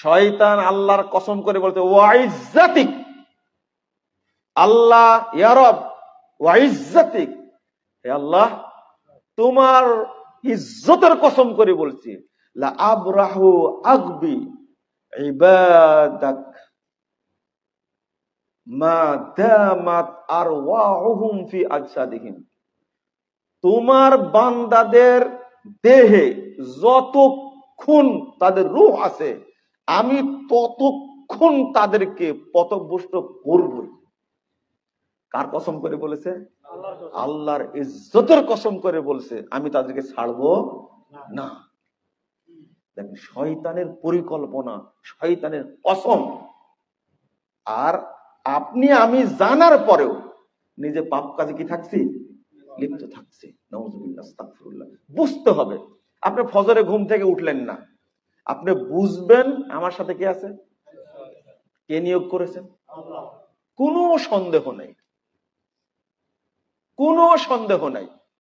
শয়তান আল্লাহর কসম করে বলতে ওয়াইজাতিক আল্লাহ ইয়ারব ওয়াইজাতিক হে আল্লাহ, তোমার ইজ্জতের কসম করে বলছি, লা আবরাহু আগবি ইবাদাক। মা দামাত আরওয়াহুম ফি আজসাদিহিম। তোমার বান্দাদের দেহে যতক্ষণ তাদের রূহ আছে আমি ততক্ষণ তাদেরকে পথভ্রষ্ট করবই? কার কসম করে বলেছে? আল্লাহর ইজ্জতের কসম করে বলছে, আমি তাদেরকে ছাড়বো না। দেখেন, শয়তানের পরিকল্পনা, শয়তানের কসম। আর আপনি, আমি জানার পরেও নিজে পাপ কাজে কি থাকছি? লিপ্ত থাকছি। নওয়াজুবিল্লাহ বুঝতে হবে, আপনি ফজরে ঘুম থেকে উঠলেন না। আপনি বুঝবেন আমার সাথে কে আছে? কে নিয়োগ করেছেন কোনো সন্দেহ নেই। কোনো সন্দেহ নাই।